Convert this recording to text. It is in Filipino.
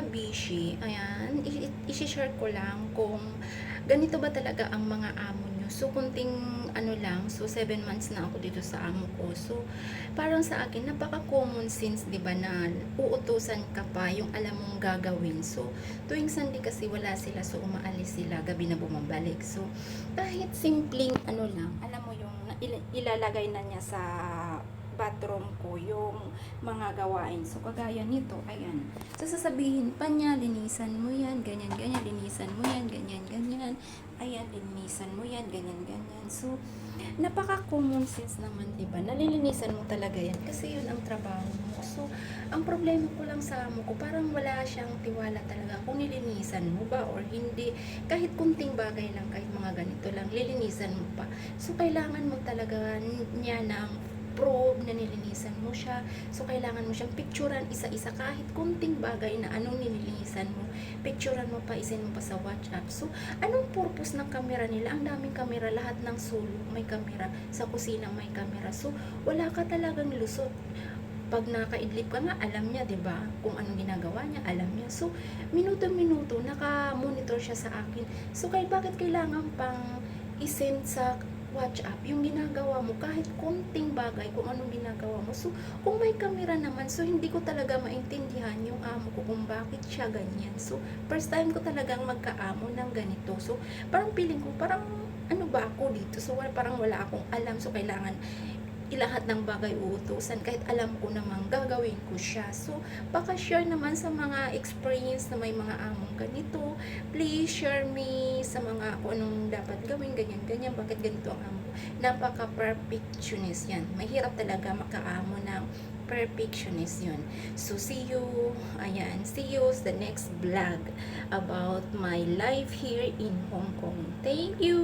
mga bishi, ayan, i- i-share ko lang kung ganito ba talaga ang mga amo nyo. So, kunting ano lang, so 7 months na ako dito sa amo ko. So, parang sa akin, napaka-common sense, di ba, na uutusan ka pa yung alam mong gagawin. So, tuwing Sunday kasi wala sila, so umaalis sila, gabi na bumabalik. So, kahit simpleng ano lang, alam mo yung ilalagay na niya sa bathroom ko yung mga gawain. So, kagaya nito, ayan. So, sasabihin pa niya, linisan mo yan, ganyan, ganyan, linisan mo yan, ganyan, ganyan. Ayan, linisan mo yan, ganyan, ganyan. So, napaka-common sense naman, di ba? Nalilinisan mo talaga yan kasi yun ang trabaho mo. So, ang problema ko lang sa amo ko, parang wala siyang tiwala talaga kung nilinisan mo ba or hindi. Kahit kunting bagay lang, kahit mga ganito lang, lilinisan mo pa. So, kailangan mo talaga niya ng proof na nilinisan mo siya. So, kailangan mo siyang picturean isa-isa kahit kunting bagay na anong nilinisan mo. Picturean mo pa, isin mo pa sa WhatsApp. So, anong purpose ng camera nila? Ang daming camera, lahat ng sulok may camera. Sa kusina may camera. So, wala ka talagang lusot pag nakaidlip ka nga, alam niya, 'di ba? Kung anong ginagawa niya, alam niya. So, minuto-minuto naka-monitor siya sa akin. So, kaya bakit kailangan pang isend sa WhatsApp yung ginagawa mo kahit konting bagay kung anong ginagawa mo. So, kung may camera naman, so hindi ko talaga maintindihan yung amo ko kung bakit siya ganyan. So, first time ko talagang magkaamo ng ganito. So, parang feeling ko, parang ano ba ako dito? So, parang wala akong alam. So, kailangan ilahat ng bagay uutusan kahit alam ko namang gagawin ko siya. So, baka share naman sa mga experience na may mga among ganito. Please share me sa mga anong dapat gawin, ganyan, ganyan. Bakit ganito ang amo? Napaka-perfectionist yan. Mahirap talaga makaamo ng perfectionist yun. So, see you, ayan, see you sa next vlog about my life here in Hong Kong. Thank you!